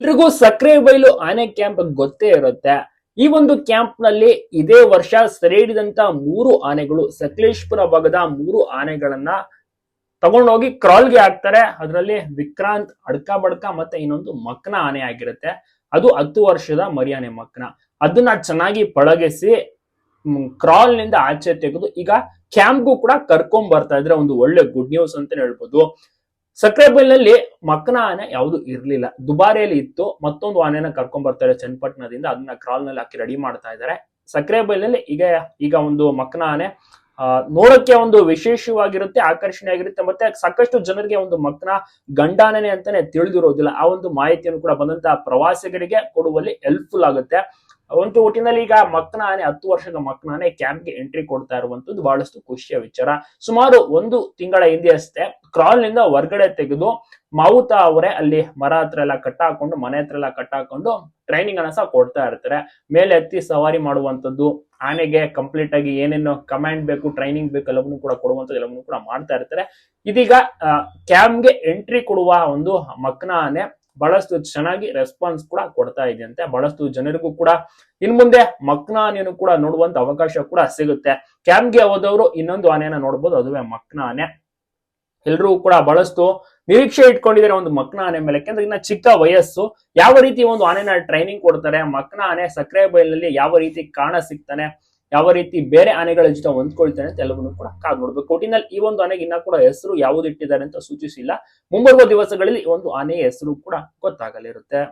ಎಲ್ರಿಗೂ ಸಕ್ಕರೆ ಬೈಲು ಆನೆ ಕ್ಯಾಂಪ್ ಗೊತ್ತೇ ಇರುತ್ತೆ. ಈ ಒಂದು ಕ್ಯಾಂಪ್ನಲ್ಲಿ ಇದೇ ವರ್ಷ ಸೆರೆ ಹಿಡಿದಂತ ಮೂರು ಆನೆಗಳು, ಸಕಲೇಶ್ಪುರ ಭಾಗದ ಮೂರು ಆನೆಗಳನ್ನ ತಗೊಂಡೋಗಿ ಕ್ರಾಲ್ಗೆ ಹಾಕ್ತಾರೆ. ಅದರಲ್ಲಿ ವಿಕ್ರಾಂತ್, ಅಡ್ಕ ಬಡ್ಕ ಮತ್ತೆ ಇನ್ನೊಂದು ಮಕ್ನ ಆನೆ ಆಗಿರುತ್ತೆ. ಅದು ಹತ್ತು ವರ್ಷದ ಮರಿಯಾನೆ ಮಕ್ಕನ ಅದನ್ನ ಚೆನ್ನಾಗಿ ಪಳಗಿಸಿ ಕ್ರಾಲ್ನಿಂದ ಆಚೆ ತೆಗೆದು ಈಗ ಕ್ಯಾಂಪ್ಗೂ ಕೂಡ ಕರ್ಕೊಂಡ್ ಬರ್ತಾ ಇದ್ರೆ ಒಂದು ಒಳ್ಳೆ ಗುಡ್ ನ್ಯೂಸ್ ಅಂತ ಹೇಳ್ಬೋದು. ಸಕ್ರೆಬೈಲ್ನಲ್ಲಿ ಮಕ್ಕನ ಆನೆ ಯಾವುದು ಇರಲಿಲ್ಲ. ದುಬಾರಿಯಲ್ಲಿ ಇತ್ತು, ಮತ್ತೊಂದು ಆನೆನ ಕರ್ಕೊಂಡ್ ಬರ್ತಾರೆ ಚನ್ನಪಟ್ಟಣದಿಂದ, ಅದನ್ನ ಕ್ರಾಲ್ನಲ್ಲಿ ಹಾಕಿ ರೆಡಿ ಮಾಡ್ತಾ ಇದ್ದಾರೆ. ಸಕ್ರೆಬೈಲ್ನಲ್ಲಿ ಈಗ ಈಗ ಒಂದು ಮಕ್ಕನ ಆನೆ ನೋಡಕ್ಕೆ ಒಂದು ವಿಶೇಷವಾಗಿರುತ್ತೆ ಆಕರ್ಷಣೆ ಆಗಿರುತ್ತೆ ಮತ್ತೆ ಸಾಕಷ್ಟು ಜನರಿಗೆ ಒಂದು ಮಕ್ಕನ ಗಂಡಾನೆ ಅಂತಾನೆ ತಿಳಿದಿರೋದಿಲ್ಲ. ಆ ಒಂದು ಮಾಹಿತಿಯನ್ನು ಕೂಡ ಬಂದಂತ ಪ್ರವಾಸಿಗರಿಗೆ ಕೊಡುವಲ್ಲಿ ಹೆಲ್ಪ್ಫುಲ್ ಆಗುತ್ತೆ. ಒಂದು ಒಟ್ಟಿನಲ್ಲಿ ಈಗ ಮಕ್ಕನ ಆನೆ ಹತ್ತು ವರ್ಷದ ಮಕ್ಕನ ಆನೆ ಕ್ಯಾಂಪ್ಗೆ ಎಂಟ್ರಿ ಕೊಡ್ತಾ ಇರುವಂತದ್ದು ಬಹಳಷ್ಟು ಖುಷಿಯ ವಿಚಾರ. ಸುಮಾರು ಒಂದು ತಿಂಗಳ ಹಿಂದೆ ಅಷ್ಟೇ ಕ್ರಾಲ್ನಿಂದ ಹೊರಗಡೆ ತೆಗೆದು ಮಾವುತ ಅವರೇ ಅಲ್ಲಿ ಮರ ಹತ್ರ ಎಲ್ಲ ಕಟ್ಟಾಕೊಂಡು, ಮನೆ ಹತ್ರ ಎಲ್ಲ ಕಟ್ಟಾಕೊಂಡು ಟ್ರೈನಿಂಗ್ ಅನ್ನ ಸಹ ಕೊಡ್ತಾ ಇರ್ತಾರೆ. ಮೇಲೆ ಎತ್ತಿ ಸವಾರಿ ಮಾಡುವಂತದ್ದು ಆನೆಗೆ ಕಂಪ್ಲೀಟ್ ಆಗಿ ಏನೇನು ಕಮಾಂಡ್ ಬೇಕು ಟ್ರೈನಿಂಗ್ ಬೇಕು ಎಲ್ಲವನ್ನೂ ಕೂಡ ಕೊಡುವಂತದ್ದು ಎಲ್ಲವನ್ನೂ ಕೂಡ ಮಾಡ್ತಾ ಇರ್ತಾರೆ. ಇದೀಗ ಕ್ಯಾಂಪ್ಗೆ ಎಂಟ್ರಿ ಕೊಡುವ ಒಂದು ಮಕ್ನ ಆನೆ ಬಹಳಷ್ಟು ಚೆನ್ನಾಗಿ ರೆಸ್ಪಾನ್ಸ್ ಕೂಡ ಕೊಡ್ತಾ ಇದೆಯಂತೆ. ಬಹಳಷ್ಟು ಜನರಿಗೂ ಕೂಡ ಇನ್ ಮುಂದೆ ಮಕ್ನ ಆನೆಯನ್ನು ಕೂಡ ನೋಡುವಂತ ಅವಕಾಶ ಕೂಡ ಸಿಗುತ್ತೆ. ಕ್ಯಾಂಪ್ಗೆ ಹೋದವರು ಇನ್ನೊಂದು ಆನೆಯನ್ನ ನೋಡ್ಬೋದು, ಅದುವೇ ಮಕ್ನ ಆನೆ ಎಲ್ರೂ ಕೂಡ ಬಹಳಷ್ಟು ನಿರೀಕ್ಷೆ ಇಟ್ಕೊಂಡಿದ್ದಾರೆ ಒಂದು ಮಕ್ನ ಆನೆ ಮೇಲೆ. ಯಾಕಂದ್ರೆ ಇನ್ನ ಚಿಕ್ಕ ವಯಸ್ಸು, ಯಾವ ರೀತಿ ಒಂದು ಆನೆನ ಟ್ರೈನಿಂಗ್ ಕೊಡ್ತಾರೆ ಮಕ್ನ ಆನೆ ಸಕ್ಕರೆ ಬೈಲಿನಲ್ಲಿ ಯಾವ ರೀತಿ ಕಾಣ ಸಿಗ್ತಾನೆ ಯಾವ ರೀತಿ ಬೇರೆ ಆನೆಗಳ ಜೊತೆ ಹೊಂದ್ಕೊಳ್ತಾನೆ ಅಂತ ಕೂಡ ಕಾದ್ ನೋಡ್ಬೇಕು. ಒಟ್ಟಿನಲ್ಲಿ ಈ ಒಂದು ಆನೆಗೆ ಇನ್ನ ಕೂಡ ಹೆಸರು ಯಾವುದು ಇಟ್ಟಿದ್ದಾರೆ ಅಂತ ಸೂಚಿಸಿಲ್ಲ. ಮುಂಬರುವ ದಿವಸಗಳಲ್ಲಿ ಈ ಒಂದು ಆನೆಯ ಹೆಸರು ಕೂಡ ಗೊತ್ತಾಗಲಿರುತ್ತೆ.